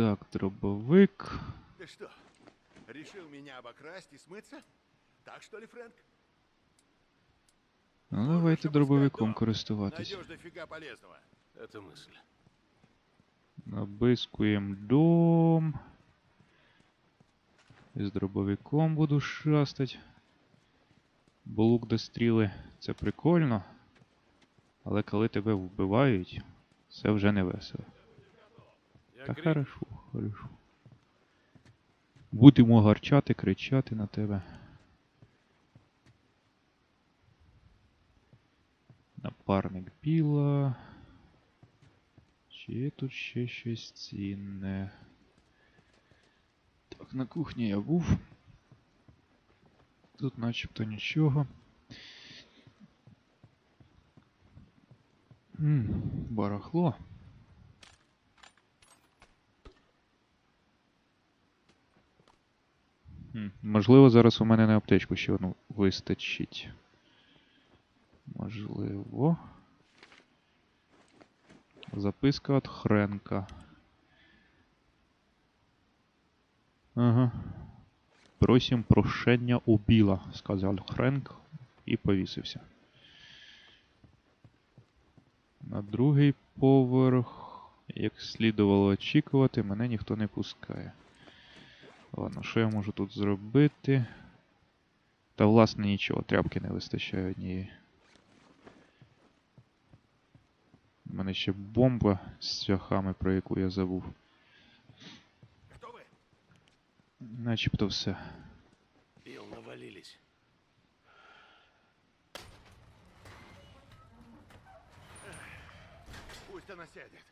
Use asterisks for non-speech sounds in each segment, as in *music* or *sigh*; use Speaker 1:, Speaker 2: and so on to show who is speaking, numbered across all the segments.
Speaker 1: Так, дробовик.
Speaker 2: Ты что, решил меня обокрасть и смыться? Так что ли, Фрэнк?
Speaker 1: Ну, давайте дробовиком користуватись.
Speaker 2: Найдешь дофига полезного.
Speaker 3: Это мысль.
Speaker 1: Набискуємо дом. З дробовиком буду шастать. Бо лук до стріли це прикольно. Але коли тебе вбивають, це вже не весело. Та хорошо, хорошо. Будемо гарчати, кричати на тебе. Напарник біла. Чи є тут ще щось цінне? Так, на кухні я був. Тут начебто нічого. М, барахло. Можливо, зараз у мене на аптечку ще одну вистачить. Можливо. Записка від Хренка. Ага. Просим прошення у Біла, сказав Хренк і повісився. На другий поверх, як слідувало очікувати, мене ніхто не пускає. Ладно, що я можу тут зробити? Та власне нічого, тряпки не вистачає однієї. У мене ще бомба з цвяхами, про яку я забув. Начебто все.
Speaker 3: Билл, навалились.
Speaker 2: Пусть она сядет.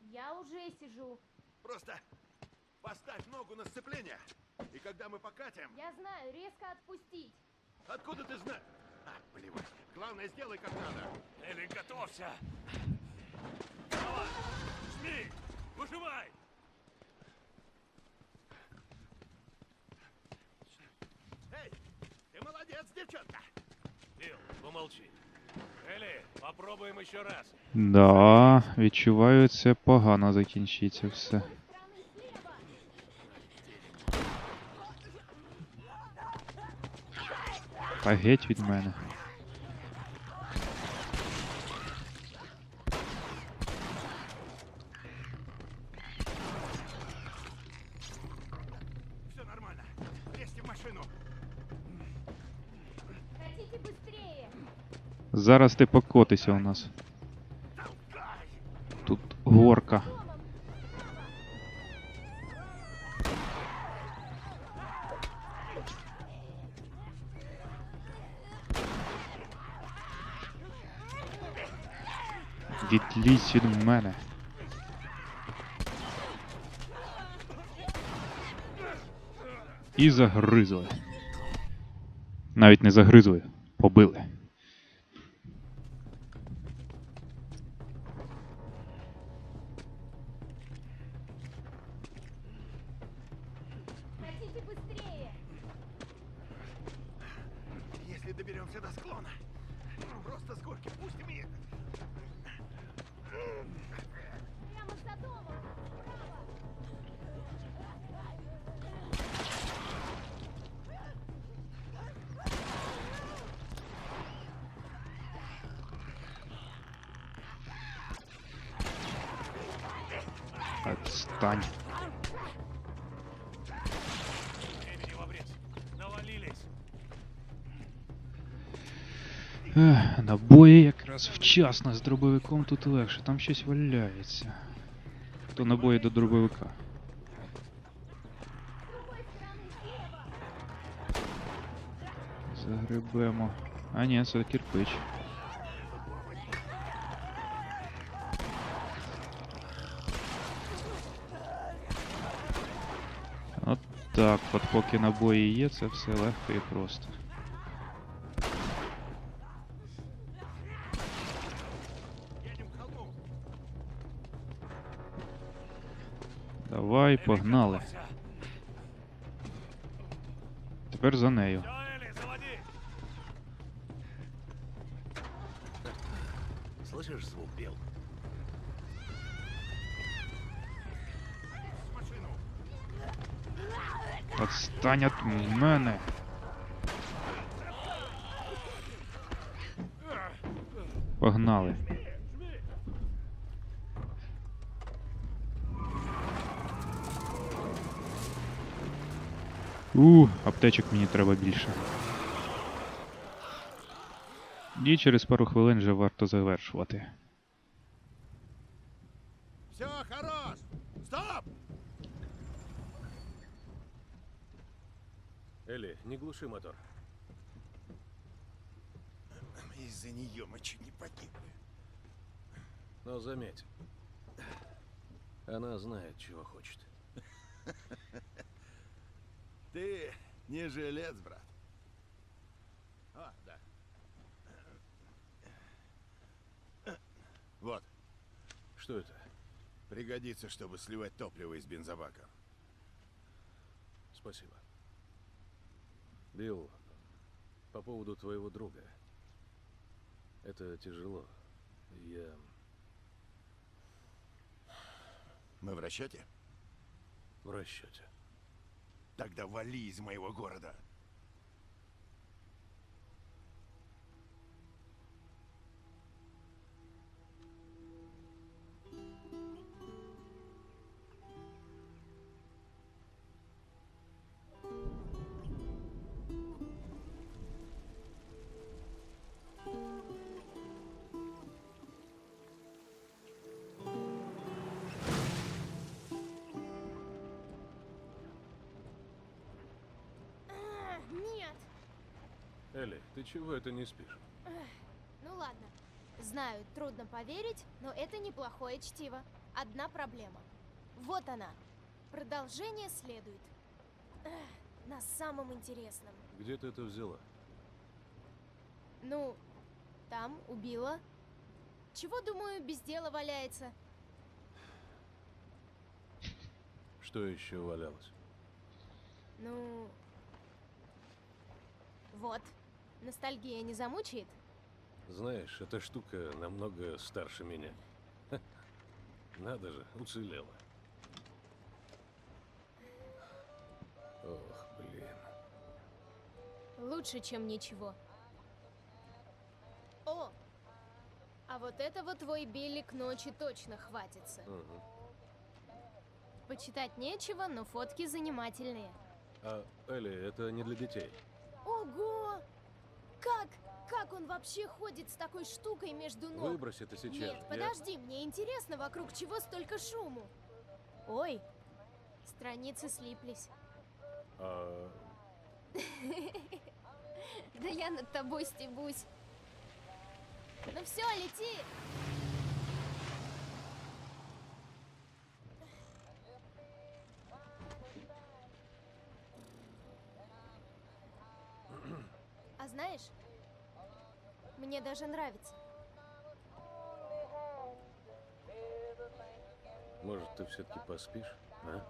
Speaker 4: Я уже сижу.
Speaker 2: Просто поставь ногу на сцепление. И когда мы покатим...
Speaker 4: Я знаю, резко отпустить.
Speaker 2: Откуда ты знаешь? А, плевать. Главное, сделай как надо.
Speaker 3: Элли, готовься! Давай! Жми! Выживай!
Speaker 2: Эй, ты молодец, девчонка.
Speaker 3: Билл, помолчи. Элли, попробуем еще раз.
Speaker 1: Да, відчуваю, це погано закінчиться все. Хай геть від мене. Зараз ти покотися у нас. Тут горка. Відлізь від мене. І загризли. Навіть не загризли, побили. Отстань.
Speaker 3: Времени в обрез. Навалились.
Speaker 1: Ех, набої якраз вчасно з дробовиком тут легше, там щось валяється. То набої до дробовика.
Speaker 4: С другой стороны слева.
Speaker 1: Загребемо. А ні, це кирпич. Так, под поки набої є, це все легко и просто. Давай, погнали. Теперь за нею.
Speaker 3: Слышишь звук бел?
Speaker 1: Отстань від мене. Погнали. У, аптечок мені треба більше. І через пару хвилин вже варто завершувати.
Speaker 3: Элли, не глуши мотор.
Speaker 2: Из-за нее мы чуть не погибли.
Speaker 3: Но заметь, она знает, чего хочет. *laughs*
Speaker 2: Ты не жилец, брат. А, да. Вот,
Speaker 3: Что это?
Speaker 2: пригодится, чтобы сливать топливо из бензобака.
Speaker 3: Спасибо. Билл, по поводу твоего друга. Это тяжело. Я...
Speaker 2: Мы в расчете?
Speaker 3: в расчете.
Speaker 2: Тогда вали из моего города.
Speaker 3: Элли, ты чего это не спишь?
Speaker 4: Ну ладно. Знаю, трудно поверить, но это неплохое чтиво. Одна проблема. Вот она. Продолжение следует. Эх, на самом интересном.
Speaker 3: Где ты это взяла?
Speaker 4: Ну, там убила. Чего, думаю, без дела валяется?
Speaker 3: Что еще валялось?
Speaker 4: Ну... Вот. Ностальгия не замучает?
Speaker 3: Знаешь, эта штука намного старше меня. Ха. Надо же, уцелела. Ох, блин.
Speaker 4: Лучше, чем ничего. О! А вот этого твой Билли к ночи точно хватится.
Speaker 3: Мгм.
Speaker 4: Почитать нечего, но фотки занимательные.
Speaker 3: А, Элли, это не для детей.
Speaker 4: Ого! Как? Как он вообще ходит с такой штукой между ног?
Speaker 3: Выбрось это сейчас.
Speaker 4: Нет, подожди, мне интересно, вокруг чего столько шуму. Ой, страницы слиплись.
Speaker 3: А, *laughs*
Speaker 4: Да я над тобой стебусь. Ну все, лети! Мне даже нравится.
Speaker 3: может, ты все-таки поспишь? А?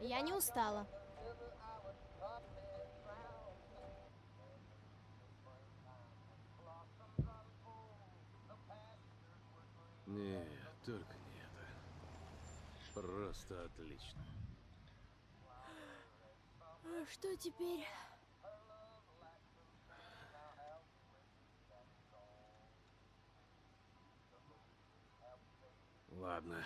Speaker 4: Я не устала.
Speaker 3: Нет, только не это. Просто отлично.
Speaker 4: А Что теперь?
Speaker 3: Ладно.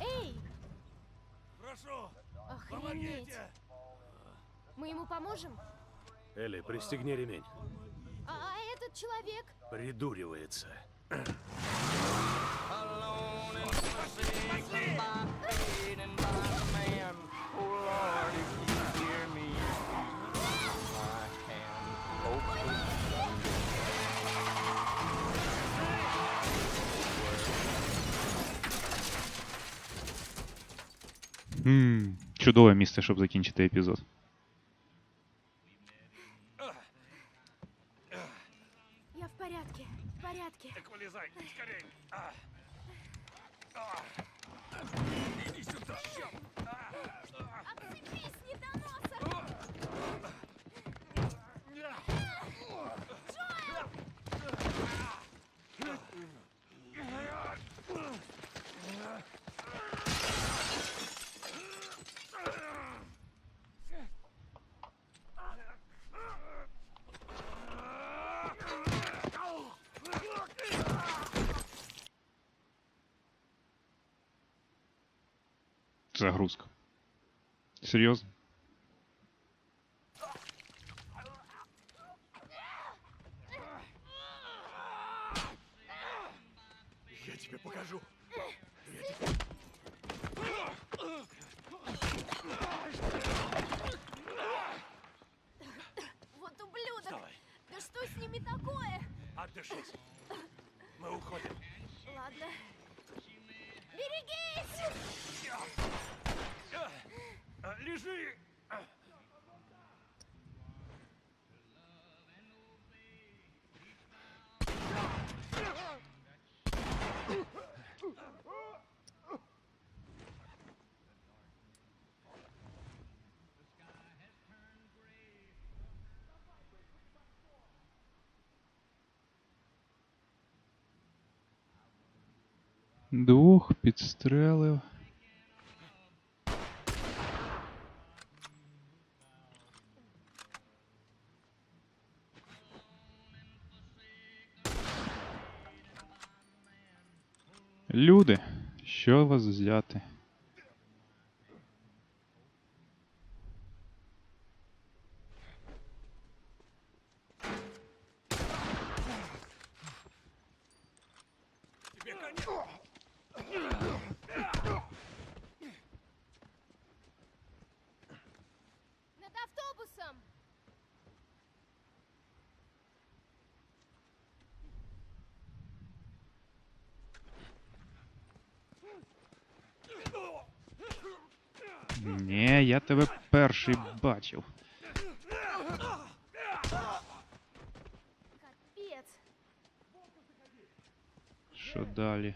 Speaker 4: Эй,
Speaker 3: Прошу,
Speaker 4: охренеть! Мы ему поможем?
Speaker 3: Элли, пристегни ремень.
Speaker 4: А, а этот человек?
Speaker 3: Придуривается.
Speaker 1: Хм, чудове місце, щоб закінчити епізод. Загрузка. Серйозно?
Speaker 2: Я тебе покажу.
Speaker 4: Вот ублюдок!
Speaker 3: Вставай.
Speaker 4: Да что с ними такое?
Speaker 3: Отдышись.
Speaker 1: Двох підстрелив. Люди, що вас взяти?
Speaker 3: Тебе конец.
Speaker 1: Ні, я тебе перший бачив. Що далі?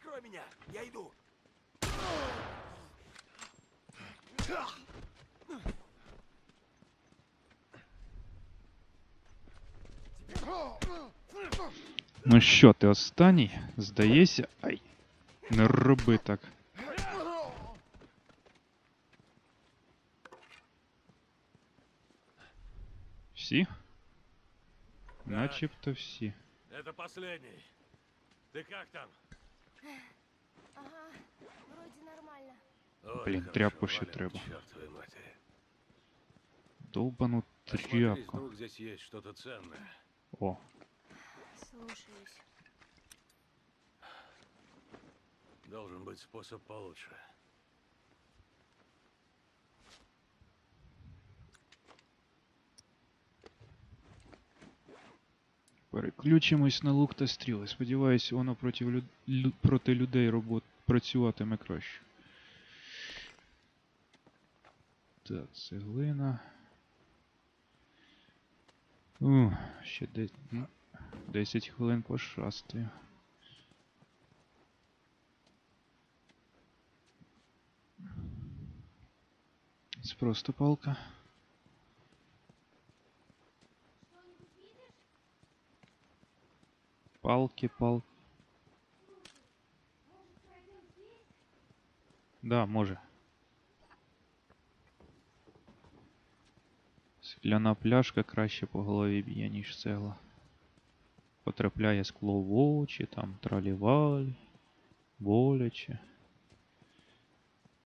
Speaker 2: Прикрой меня, я иду.
Speaker 1: Ну що, ти останній? Здається. Ай. Не роби так. Всі? Начебто всі.
Speaker 3: Это последний. Ты как там?
Speaker 4: Ага, вроде нормально.
Speaker 3: Хорошо,
Speaker 1: тряпку ще треба. Довбану
Speaker 3: Осмотрись,
Speaker 1: тряпку.
Speaker 3: вдруг здесь есть что-то ценное.
Speaker 1: О,
Speaker 4: Слушаюсь.
Speaker 3: Должен быть способ получше.
Speaker 1: Переключимось на лук та стріли. Сподіваюсь, воно проти, лю... лю- проти людей робот... працюватиме краще. Так, цеглина. У, ще де... ну, 10 хвилин пошастаю. Це просто палка. Палки, палки. Да, може. Скляна пляшка краще по голові б'є, ніж цегла. Потрапляє скло в очі, там тралівалі, боляче.